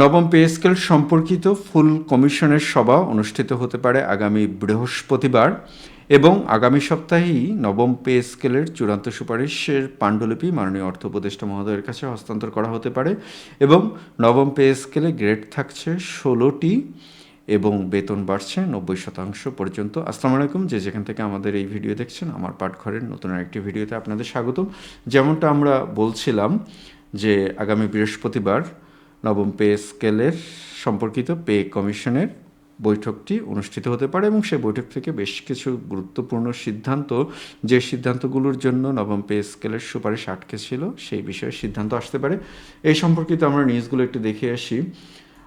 নবম pay scale সম্পর্কিত ফুল কমিশনের সভা অনুষ্ঠিত হতে পারে আগামী বৃহস্পতিবার এবং আগামী সপ্তাহেই নবম পে স্কেলের চূড়ান্ত সুপারিশের পাণ্ডুলিপি মাননীয় অর্থ উপদেষ্টা মহোদয়ের কাছে হস্তান্তর করা হতে পারে এবং নবম পে স্কেলে গ্রেড থাকছে ষোলোটি এবং বেতন বাড়ছে নব্বই শতাংশ পর্যন্ত। আসসালামু আলাইকুম, যে যেখান থেকে আমাদের এই ভিডিও দেখছেন, আমার পাঠঘরের নতুন আরেকটি ভিডিওতে আপনাদের স্বাগতম। যেমনটা আমরা বলছিলাম যে আগামী বৃহস্পতিবার নবম পে স্কেলের সম্পর্কিত পে কমিশনের বৈঠকটি অনুষ্ঠিত হতে পারে এবং সেই বৈঠক থেকে বেশ কিছু গুরুত্বপূর্ণ সিদ্ধান্ত, যে সিদ্ধান্তগুলোর জন্য নবম পে স্কেলের সুপারিশ আটকে ছিল সেই বিষয়ে সিদ্ধান্ত আসতে পারে। এই সম্পর্কিত আমরা নিউজগুলো একটু দেখে আসি।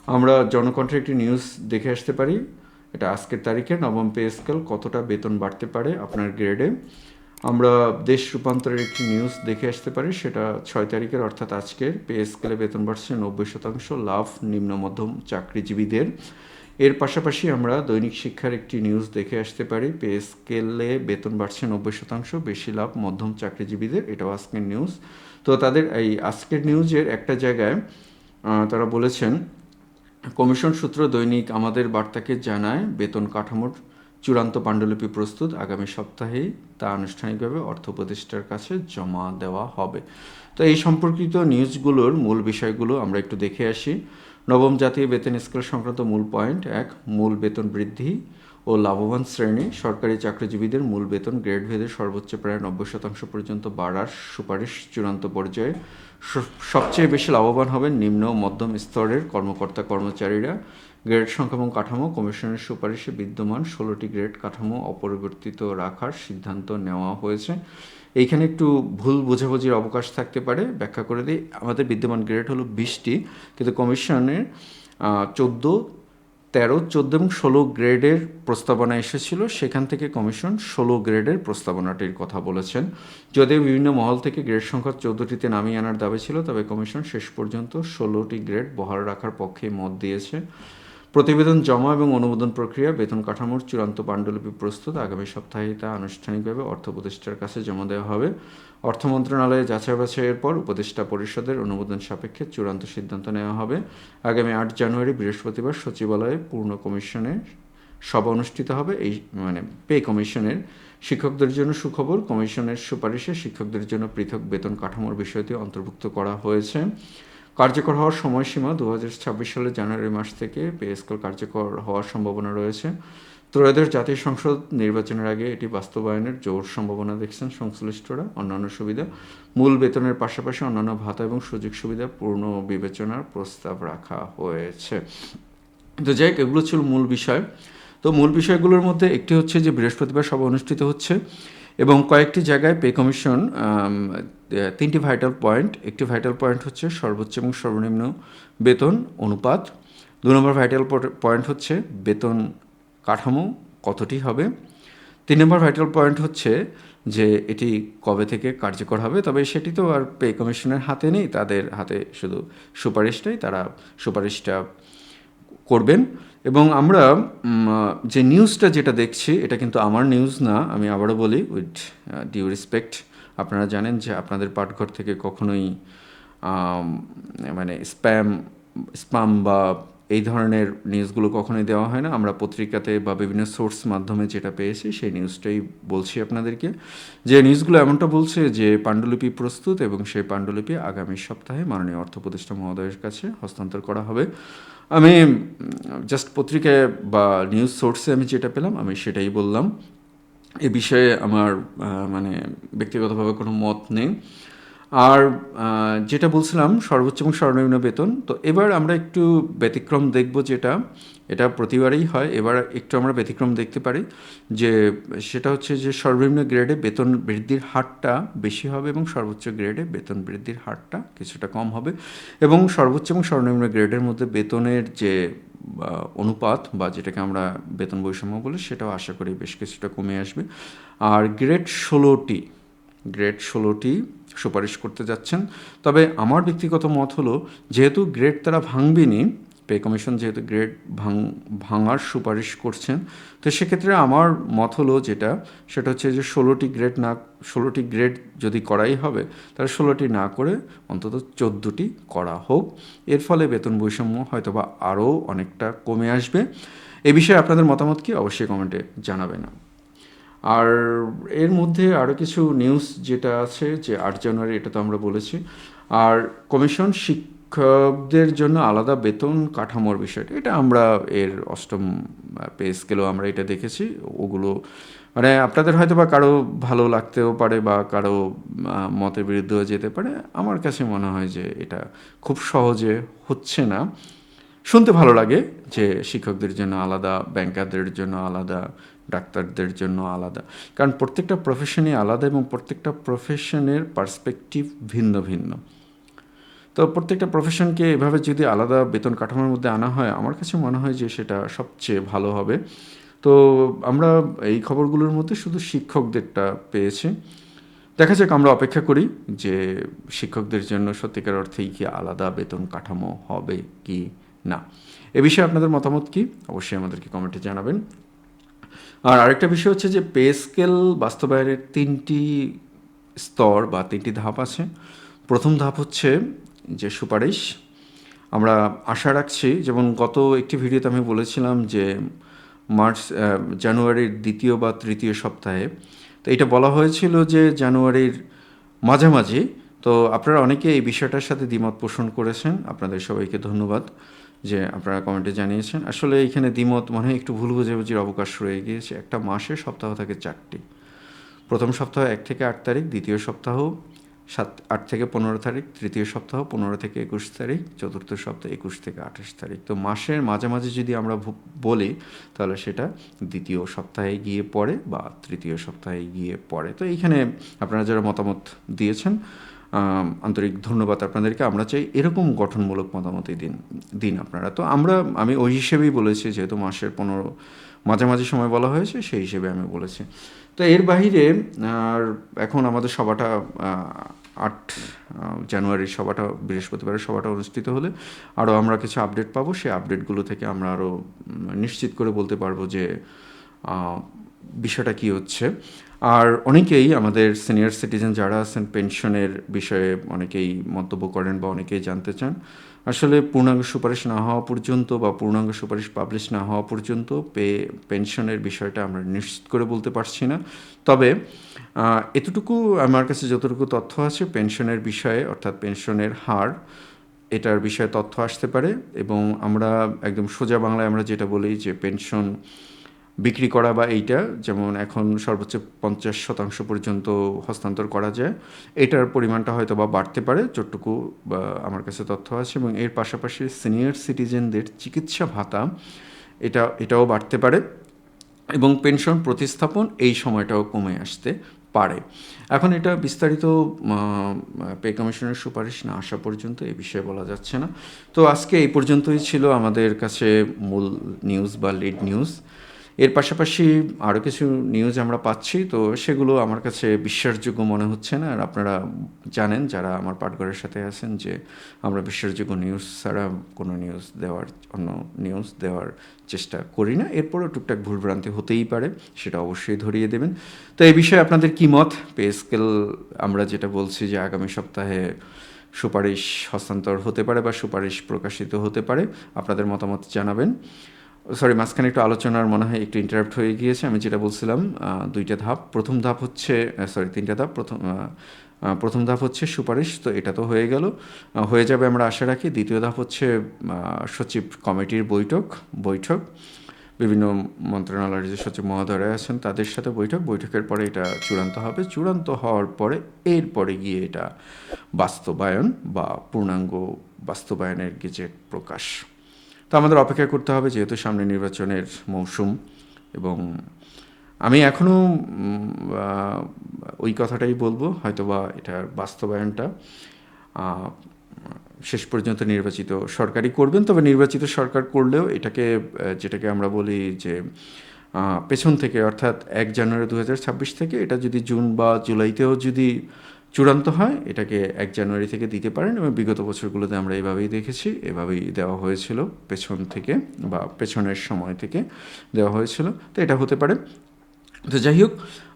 আমরা জনকণ্ঠের একটি নিউজ দেখে আসতে পারি। এটা আজকের তারিখে। নবম পে স্কেল কতটা বেতন বাড়তে পারে আপনার গ্রেডে? আমরা দেশ রূপান্তরের একটি নিউজ দেখে আসতে পারি, সেটা ছয় তারিখের অর্থাৎ আজকের। পে স্কেলে বেতন বাড়ছে নব্বই শতাংশ, লাভ নিম্ন মধ্যম চাকরিজীবীদের। এর পাশাপাশি আমরা দৈনিক শিক্ষার একটি নিউজ দেখে আসতে পারি, পে স্কেলে বেতন বাড়ছে নব্বই শতাংশ, বেশি লাভ মধ্যম চাকরিজীবীদের, এটাও আজকের নিউজ তো তাদের এই আজকের নিউজের একটা জায়গায় তারা বলেছেন, কমিশন সূত্র দৈনিক আমাদের বার্তাকে জানায়, বেতন কাঠামোর চূড়ান্ত পাণ্ডুলিপি প্রস্তুত আগামী সপ্তাহেই। তা আনুষ্ঠানিকভাবে অর্থ উপদেষ্টার কাছে জমা দেওয়া হবে। তো এই সম্পর্কিত নিউজগুলোর মূল বিষয়গুলো আমরা একটু দেখে আসি। নবম জাতীয় বেতন স্কেল সংক্রান্ত মূল পয়েন্ট এক, মূল বেতন বৃদ্ধি ও লাভবান শ্রেণি। সরকারি চাকরিজীবীদের মূল বেতন গ্রেড ভেদে সর্বোচ্চ প্রায় নব্বই শতাংশ পর্যন্ত বাড়ার সুপারিশ চূড়ান্ত পর্যায়ে। সবচেয়ে বেশি লাভবান হবেন নিম্ন ও মধ্যম স্তরের কর্মকর্তা কর্মচারীরা গ্রেড সংখ্যা এবং কাঠামো, কমিশনের সুপারিশে বিদ্যমান ষোলোটি গ্রেড কাঠামো অপরিবর্তিত রাখার সিদ্ধান্ত নেওয়া হয়েছে। এইখানে একটু ভুল বোঝাবুঝির অবকাশ থাকতে পারে, ব্যাখ্যা করে দিই। আমাদের বিদ্যমান গ্রেড হলো বিশটি, কিন্তু কমিশনের চোদ্দ, তেরো, চোদ্দ এবং ষোলো গ্রেডের প্রস্তাবনা এসেছিল। সেখান থেকে কমিশন ষোলো গ্রেডের প্রস্তাবনাটির কথা বলেছেন। যদিও বিভিন্ন মহল থেকে গ্রেড সংখ্যা চোদ্দোটিতে নামিয়ে আনার দাবি ছিল, তবে কমিশন শেষ পর্যন্ত ষোলোটি গ্রেড বহাল রাখার পক্ষে মত দিয়েছে। প্রতিবেদন জমা এবং অনুমোদন প্রক্রিয়া, বেতন কাঠামোর চূড়ান্ত পাণ্ডুলিপি প্রস্তুত। আগামী সপ্তাহে তা আনুষ্ঠানিকভাবে অর্থ উপদেষ্টার কাছে জমা দেওয়া হবে। অর্থ মন্ত্রণালয়ে যাচাই বাছাইয়ের পর উপদেষ্টা পরিষদের অনুমোদন সাপেক্ষে চূড়ান্ত সিদ্ধান্ত নেওয়া হবে। আগামী আট জানুয়ারি বৃহস্পতিবার সচিবালয়ে পূর্ণ কমিশনের সভা অনুষ্ঠিত হবে। এই মানে পে কমিশনের শিক্ষকদের জন্য সুখবর। কমিশনের সুপারিশে শিক্ষকদের জন্য পৃথক বেতন কাঠামোর বিষয়টি অন্তর্ভুক্ত করা হয়েছে। কার্যকর হওয়ার সময়সীমা দু হাজার ছাব্বিশ সালের জানুয়ারি মাস থেকে পে স্কেল কার্যকর হওয়ার সম্ভাবনা রয়েছে। ত্রয়োদশ জাতীয় সংসদ নির্বাচনের আগে এটি বাস্তবায়নের জোর সম্ভাবনা দেখছেন সংশ্লিষ্টরা, অন্যান্য সুবিধা, মূল বেতনের পাশাপাশি অন্যান্য ভাতা এবং সুযোগ সুবিধা পূর্ণ বিবেচনার প্রস্তাব রাখা হয়েছে। তো যাই এগুলো ছিল মূল বিষয়। তো মূল বিষয়গুলোর মধ্যে একটি হচ্ছে যে বৃহস্পতিবার সভা অনুষ্ঠিত হচ্ছে। এবং কয়েকটি জায়গায় পে কমিশন তিনটি ভাইটাল পয়েন্ট। একটি ভাইটাল পয়েন্ট হচ্ছে সর্বোচ্চ এবং সর্বনিম্ন বেতন অনুপাত। দু নম্বর ভাইটাল পয়েন্ট হচ্ছে বেতন কাঠামো, কতটি হবে? তিন নম্বর ভাইটাল পয়েন্ট হচ্ছে যে এটি কবে থেকে কার্যকর হবে, তবে সেটি তো আর পে কমিশনের হাতে নেই, তাদের হাতে শুধু সুপারিশটাই, তারা সুপারিশটা করবেন। এবং আমরা যে নিউজটা যেটা দেখছি, এটা কিন্তু আমার নিউজ না, আমি আবারও বলি উইথ ডিউ রেসপেক্ট আপনারা জানেন যে আপনাদের পাঠঘর থেকে কখনোই মানে স্প্যাম স্পাম বা এই ধরনের নিউজগুলো কখনোই দেওয়া হয় না। আমরা পত্রিকাতে বা বিভিন্ন সোর্স মাধ্যমে যেটা পেয়েছি, সেই নিউজটাই বলছি আপনাদেরকে। যে নিউজগুলো এমনটা বলছে যে পাণ্ডুলিপি প্রস্তুত এবং সেই পাণ্ডুলিপি আগামী সপ্তাহে মাননীয় অর্থ উপদেষ্টা মহোদয়ের কাছে হস্তান্তর করা হবে। আমি জাস্ট পত্রিকায় বা নিউজ সোর্সে আমি যেটা পেলাম, আমি সেটাই বললাম। এ বিষয়ে আমার মানে ব্যক্তিগতভাবে কোনো মত নেই। আর যেটা বলছিলাম, সর্বোচ্চ এবং সর্বনিম্ন বেতন। তো এবার আমরা একটু ব্যতিক্রম দেখব যেটা। এটা প্রতিবারেই হয়। এবার একটু আমরা ব্যতিক্রম দেখতে পারি যে, সেটা হচ্ছে যে, সর্বনিম্ন গ্রেডে বেতন বৃদ্ধির হারটা বেশি হবে এবং সর্বোচ্চ গ্রেডে বেতন বৃদ্ধির হারটা কিছুটা কম হবে এবং সর্বোচ্চ এবং সর্বনিম্ন গ্রেডের মধ্যে বেতনের যে অনুপাত বা যেটাকে আমরা বেতন বৈষম্য বলি, সেটাও আশা করি বেশ কিছুটা কমে আসবে। আর গ্রেড ষোলোটি গ্রেড ষোলোটি সুপারিশ করতে যাচ্ছেন। তবে আমার ব্যক্তিগত মত হলো, যেহেতু গ্রেড তারা ভাঙবেনি পে কমিশন যেহেতু গ্রেড ভাঙ, ভাঙার সুপারিশ করছেন, তো সেক্ষেত্রে আমার মত হলো যেটা, সেটা হচ্ছে যে ষোলোটি গ্রেড না, ষোলোটি গ্রেড যদি করাই হবে, তাহলে ষোলোটি না করে অন্তত চোদ্দোটি করা হোক। এর ফলে বেতন বৈষম্য হয়তো বা আরও অনেকটা কমে আসবে। এ বিষয়ে আপনাদের মতামত কি? অবশ্যই কমেন্টে জানাবেন। আর এর মধ্যে আরও কিছু নিউজ যেটা আছে, যে আট জানুয়ারি এটা তো আমরা বলেছি। আর কমিশন শিক্ষকদের জন্য আলাদা বেতন কাঠামোর বিষয়টা, এটা আমরা এর অষ্টম পে স্কেলেও আমরা এটা দেখেছি। ওগুলো মানে আপনাদের হয়তো বা কারও ভালো লাগতেও পারে বা কারও মতের বিরুদ্ধেও যেতে পারে। আমার কাছে মনে হয় যে এটা খুব সহজে হচ্ছে না। শুনতে ভালো লাগে যে শিক্ষকদের জন্য আলাদা ব্যাংকারদের জন্য আলাদা, ডাক্তারদের জন্য আলাদা। কারণ প্রত্যেকটা প্রফেশনই আলাদা এবং প্রত্যেকটা প্রফেশনের পার্সপেক্টিভ ভিন্ন ভিন্ন। তো প্রত্যেকটা প্রফেশনকে এভাবে যদি আলাদা বেতন কাঠামোর মধ্যে আনা হয়, আমার কাছে মনে হয় যে সেটা সবচেয়ে ভালো হবে। তো আমরা এই খবরগুলোর মধ্যে শুধু শিক্ষকদেরটা পেয়েছি। দেখা যাক, আমরা অপেক্ষা করি যে শিক্ষকদের জন্য সত্যিকার অর্থেই কি আলাদা বেতন কাঠামো হবে কি না। এ বিষয়ে আপনাদের মতামত কি? অবশ্যই আমাদেরকে কমেন্টে জানাবেন। আর আরেকটা বিষয় হচ্ছে যে পে স্কেল বাস্তবায়নের তিনটি স্তর বা তিনটি ধাপ আছে। প্রথম ধাপ হচ্ছে যে সুপারিশ। আমরা আশা রাখছি, যেমন গত একটি ভিডিওতে আমি বলেছিলাম যে, মার্চ জানুয়ারির দ্বিতীয় বা তৃতীয় সপ্তাহে। তো এটা বলা হয়েছিল যে, জানুয়ারির মাঝামাঝি। তো আপনারা অনেকে এই বিষয়টার সাথে দ্বিমত পোষণ করেছেন। আপনাদের সবাইকে ধন্যবাদ। যে আপনারা কমেন্টে জানিয়েছেন। আসলে এখানে দ্বিমত মনে হয় একটু ভুল বুঝাবুঝির অবকাশ রয়ে গিয়েছে। একটা মাসে সপ্তাহ থাকে চারটি। প্রথম সপ্তাহ এক থেকে আট তারিখ, দ্বিতীয় সপ্তাহ সাত, আট থেকে পনেরো তারিখ, তৃতীয় সপ্তাহ পনেরো থেকে একুশ তারিখ, চতুর্থ সপ্তাহ একুশ থেকে আঠাশ তারিখ। তো মাসের মাঝামাঝি যদি আমরা বলি, তাহলে সেটা দ্বিতীয় সপ্তাহে গিয়ে পড়ে বা তৃতীয় সপ্তাহে গিয়ে পড়ে। তো এইখানে আপনারা যারা মতামত দিয়েছেন আন্তরিক ধন্যবাদ আপনাদেরকে। আমরা চাই এরকম গঠনমূলক মতামতই দিন দিন আপনারা। তো আমরা, আমি ওই হিসেবেই বলেছি, যেহেতু মাসের পনেরো, মাঝামাঝি সময় বলা হয়েছে, সেই হিসেবে আমি বলেছি। তো এর বাইরে আর এখন আমাদের সভাটা আট জানুয়ারির সভাটা, বৃহস্পতিবারের সভাটা অনুষ্ঠিত হলে আরও আমরা কিছু আপডেট পাবো। সেই আপডেটগুলো থেকে আমরা আরও নিশ্চিত করে বলতে পারব যে বিষয়টা কি হচ্ছে। আর অনেকেই আমাদের সিনিয়র সিটিজেন যারা আছেন পেনশনের বিষয়ে অনেকেই মন্তব্য করেন বা অনেকেই জানতে চান। আসলে পূর্ণাঙ্গ সুপারিশ না হওয়া পর্যন্ত বা পূর্ণাঙ্গ সুপারিশ পাবলিশ না হওয়া পর্যন্ত পে পেনশনের বিষয়টা আমরা নিশ্চিত করে বলতে পারছি না। তবে এতটুকু আমার কাছে যতটুকু তথ্য আছে পেনশনের বিষয়ে, অর্থাৎ পেনশনের হার, এটার বিষয়ে তথ্য আসতে পারে এবং আমরা একদম সোজা বাংলায় আমরা যেটা বলি যে পেনশন বিক্রি করা বা এইটা, যেমন এখন সর্বোচ্চ পঞ্চাশ শতাংশ পর্যন্ত হস্তান্তর করা যায়, এটার পরিমাণটা হয়তো বা বাড়তে পারে, যতটুকু বা আমার কাছে তথ্য আছে, এবং এর পাশাপাশি সিনিয়র সিটিজেনদের চিকিৎসা ভাতা, এটা, এটাও বাড়তে পারে, এবং পেনশন প্রতিস্থাপন এই সময়টাও কমে আসতে পারে। এখন এটা বিস্তারিত পে কমিশনের সুপারিশ না আসা পর্যন্ত এই বিষয়ে বলা যাচ্ছে না। তো আজকে এই পর্যন্তই ছিল আমাদের কাছে মূল নিউজ বা লিড নিউজ। এর পাশাপাশি আরও কিছু নিউজ আমরা পাচ্ছি, তো সেগুলো আমার কাছে বিশ্বাসযোগ্য মনে হচ্ছে না। আর আপনারা জানেন, যারা আমার পাঠঘরের সাথে আছেন, যে আমরা বিশ্বাসযোগ্য নিউজ ছাড়া কোনো নিউজ দেওয়ার, অন্য নিউজ দেওয়ার চেষ্টা করি না। এরপরও টুকটাক ভুলভ্রান্তি হতেই পারে, সেটা অবশ্যই ধরিয়ে দেবেন। তো এই বিষয়ে আপনাদের কী মত? পে স্কেল আমরা যেটা বলছি যে আগামী সপ্তাহে সুপারিশ হস্তান্তর হতে পারে বা সুপারিশ প্রকাশিত হতে পারে, আপনাদের মতামত জানাবেন। সরি মাঝখানে একটু আলোচনার মনে হয় একটু ইন্টারাপ্ট হয়ে গিয়েছে, আমি যেটা বলছিলাম দুইটা ধাপ। প্রথম ধাপ হচ্ছে সরি তিনটা ধাপ। প্রথম প্রথম ধাপ হচ্ছে সুপারিশ, তো এটা তো হয়ে গেল। হয়ে যাবে আমরা আশা রাখি। দ্বিতীয় ধাপ হচ্ছে সচিব কমিটির বৈঠক বৈঠক। বিভিন্ন মন্ত্রণালয়ের যে সচিব মহোদয়রা আছেন, তাদের সাথে বৈঠক। বৈঠকের পরে এটা চূড়ান্ত হবে। চূড়ান্ত হওয়ার পরে, এরপরে গিয়ে এটা বাস্তবায়ন বা পূর্ণাঙ্গ বাস্তবায়নের গেজেট প্রকাশ। তো আমাদের অপেক্ষা করতে হবে যেহেতু সামনে নির্বাচনের মৌসুম এবং আমি এখনও ওই কথাটাই বলব, হয়তোবা এটার বাস্তবায়নটা শেষ পর্যন্ত নির্বাচিত সরকারই করবেন, তবে নির্বাচিত সরকার করলেও এটাকে যেটাকে আমরা বলি যে পেছন থেকে, অর্থাৎ এক জানুয়ারি দু হাজার ছাব্বিশ থেকে এটা যদি জুন বা জুলাইতেও যদি চূড়ান্ত হয়, এটাকে এক জানুয়ারি থেকে দিতে পারেন এবং বিগত বছরগুলোতে আমরা এভাবেই দেখেছি, এভাবেই দেওয়া হয়েছিল পেছন থেকে বা পেছনের সময় থেকে দেওয়া হয়েছিল। তো এটা হতে পারে তো যাই হোক,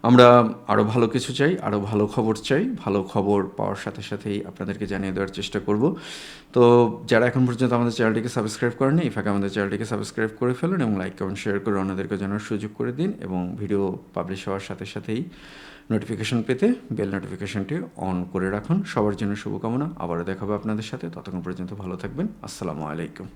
আমরা আরও ভালো কিছু চাই আরও ভালো খবর চাই, ভালো খবর পাওয়ার সাথে সাথেই আপনাদেরকে জানিয়ে দেওয়ার চেষ্টা করব। তো যারা এখন পর্যন্ত আমাদের চ্যানেলটিকে সাবস্ক্রাইব করেনি এই ফাঁকে আমাদের চ্যানেলটিকে সাবস্ক্রাইব করে ফেলুন এবং লাইক কমেন্ট শেয়ার করে অন্যদেরকে জানার সুযোগ করে দিন এবং ভিডিও পাবলিশ হওয়ার সাথে সাথেই নোটিফিকেশন পেতে বেল নোটিফিকেশনটি অন করে রাখুন। সবার জন্য শুভকামনা। আবারও দেখাবো আপনাদের সাথে। ততক্ষণ পর্যন্ত ভালো থাকবেন। আসসালামু আলাইকুম।